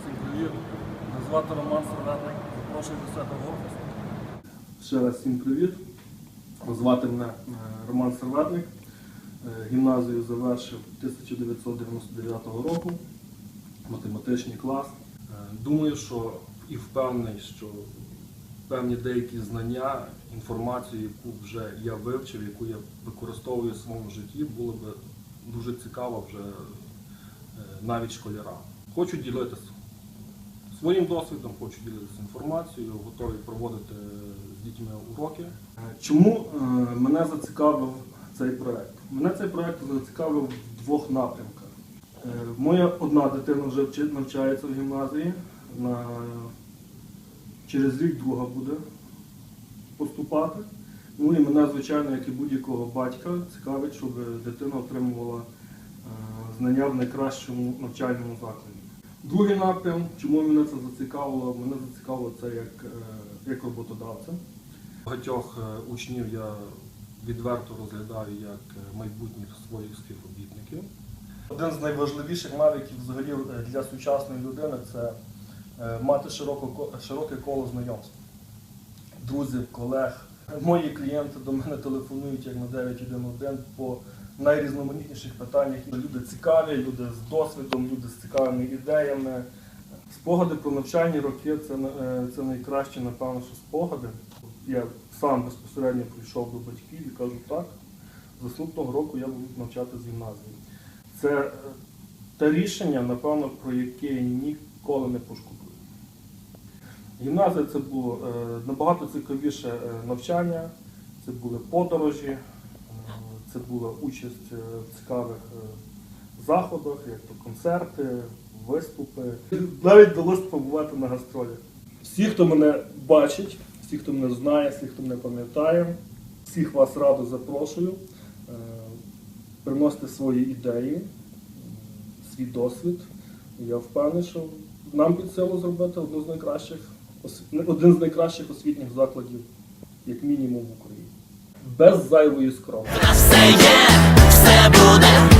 Всім привіт. Мене Роман Серветник. Запрошую до себе. Ще раз всім привіт. Звати мене е, Роман Серветник. Е, Гімназію завершив 1999 року. Математичний клас. Е, Думаю, що і впевнений, що певні деякі знання, інформацію, яку вже я вивчив, яку я використовую в своєму житті, було б дуже цікаво вже е, навіть школярам. Хочу ділитися своїм досвідом, хочу ділитися інформацією, готовий проводити з дітьми уроки. Чому е, мене зацікавив цей проект? Мене цей проект зацікавив в двох напрямках. Е, Моя одна дитина вже навчається в гімназії. На... Через рік друга буде поступати. Ну і мене, звичайно, як і будь-якого батька, цікавить, щоб дитина отримувала е, знання в найкращому навчальному закладі. Другий напрям, чому мене це зацікавило? Мене зацікавило це як, е, як роботодавця. Багатьох е, учнів я відверто розглядаю як майбутніх своїх співробітників. Один з найважливіших навиків взагалі для сучасної людини це мати широко, ко- широке коло знайомств. Друзів, колег. Мої клієнти до мене телефонують як на 911 по найрізноманітніших питаннях. Люди цікаві, люди з досвідом, люди з цікавими ідеями. Спогади про навчальні роки це, е, це найкращі, напевно, що спогади. Я сам безпосередньо прийшов до батьків і кажу, так, з наступного року я буду навчати з гімназії. Це е, те рішення, напевно, про яке я ніколи не пошкодую. Гімназія це було е, набагато цікавіше е, навчання, це були подорожі, е, це була участь в цікавих заходах, як то концерти, виступи. Навіть вдалося побувати на гастролях. Всі, хто мене бачить, всі, хто мене знає, всі, хто мене пам'ятає, всіх вас радо запрошую. Е, Приносити свої ідеї, свій досвід. Я впевнений, що нам під силу зробити одну з найкращих, один з найкращих освітніх закладів, як мінімум в Україні. Без зайвої скромності. все є, все буде,